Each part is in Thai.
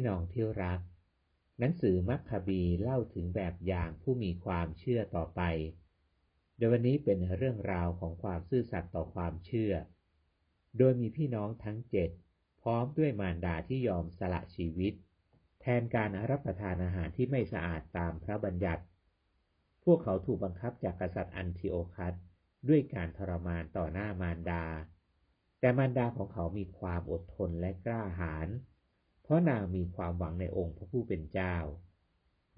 พี่น้องที่รัก หนังสือมัคคาบีเล่าถึงแบบอย่างผู้มีความเชื่อต่อไป โดยวันนี้เป็นเรื่องราวของความซื่อสัตย์ต่อความเชื่อ โดยมีพี่น้องทั้งเจ็ดพร้อมด้วยมารดาที่ยอมสละชีวิต แทนการรับประทานอาหารที่ไม่สะอาดตามพระบัญญัติ พวกเขาถูกบังคับจากกษัตริย์อันทิโอคัสด้วยการทรมานต่อหน้ามารดา แต่มารดาของเขามีความอดทนและกล้าหาญ เพราะนางมีความหวังในองค์พระผู้เป็นเจ้า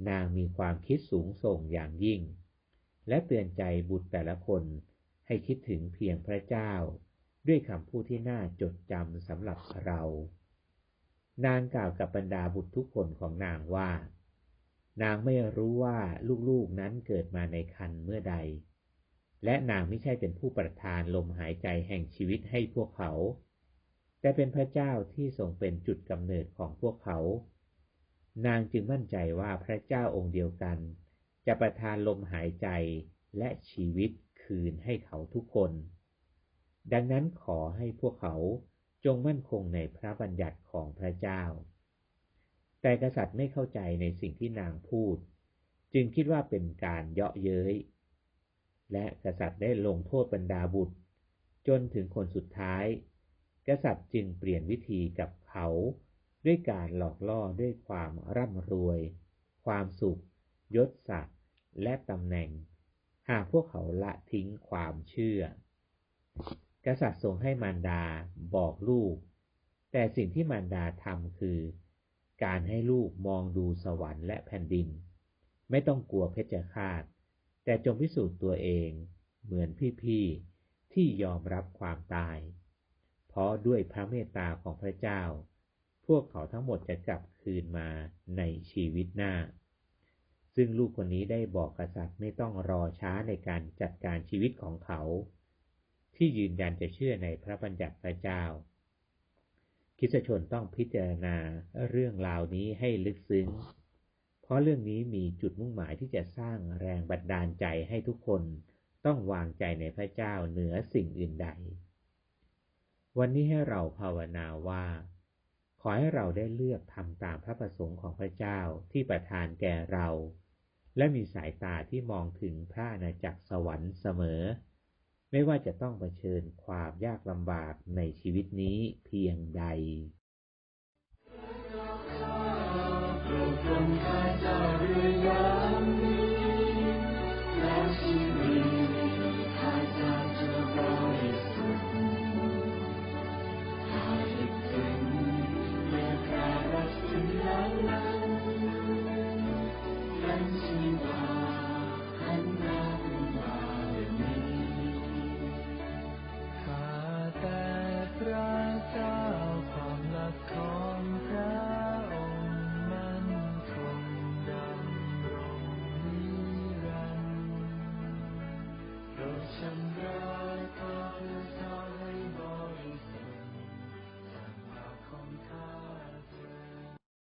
นางมีความคิดสูงส่งอย่างยิ่ง และเตือนใจบุตรแต่ละคนให้คิดถึงเพียงพระเจ้า ด้วยคำพูดที่น่าจดจำสำหรับเรา นางกล่าวกับบรรดาบุตรทุกคนของนางว่า นางไม่รู้ว่าลูกๆนั้นเกิดมาในคันเมื่อใด และนางไม่ใช่เป็นผู้ประทานลมหายใจแห่งชีวิตให้พวกเขา แต่เป็นพระเจ้าที่ทรงเป็นจุดกำเนิดของพวกเขา นางจึงมั่นใจว่าพระเจ้าองค์เดียวกัน จะประทานลมหายใจและชีวิตคืนให้เขาทุกคน ดังนั้นขอให้พวกเขาจงมั่นคงในพระบัญญัติของพระเจ้า แต่กษัตริย์ไม่เข้าใจในสิ่งที่นางพูด จึงคิดว่าเป็นการเยาะเย้ย และกษัตริย์ได้ลงโทษบรรดาบุตร จนถึงคนสุดท้าย กษัตริย์จึงเปลี่ยนวิธีกับเขาด้วยการหลอกล่อด้วยความร่ำรวย ความสุข ยศศักดิ์และตำแหน่ง หากพวกเขาละทิ้งความเชื่อ กษัตริย์ทรงให้มารดาบอกลูก แต่สิ่งที่มารดาทำคือ การให้ลูกมองดูสวรรค์และแผ่นดิน ไม่ต้องกลัวเพชฌฆาต แต่จงพิสูจน์ตัวเอง เหมือนพี่ๆที่ยอมรับความตาย เพราะด้วยพระเมตตาของพระเจ้า พวกเขาทั้งหมดจะกลับคืนมาในชีวิตหน้า ซึ่งลูกคนนี้ได้บอกกษัตริย์ไม่ต้องรอช้าในการจัดการชีวิตของเขา ที่ยืนยันจะเชื่อในพระบัญญัติพระเจ้า คิสชนต้องพิจารณาเรื่องราวนี้ให้ลึกซึ้ง เพราะเรื่องนี้มีจุดมุ่งหมายที่จะสร้างแรงบันดาลใจให้ทุกคนต้องวางใจในพระเจ้าเหนือสิ่งอื่นใด วันนี้ให้เราภาวนาว่า ขอให้เราได้เลือกทำตามพระประสงค์ของพระเจ้าที่ประทานแก่เรา และมีสายตาที่มองถึงพระนาจักสวรรค์เสมอ ไม่ว่าจะต้องเผชิญความยากลำบากในชีวิตนี้เพียงใดพระจ้าเจ้เจ้าเจ้าเ come down.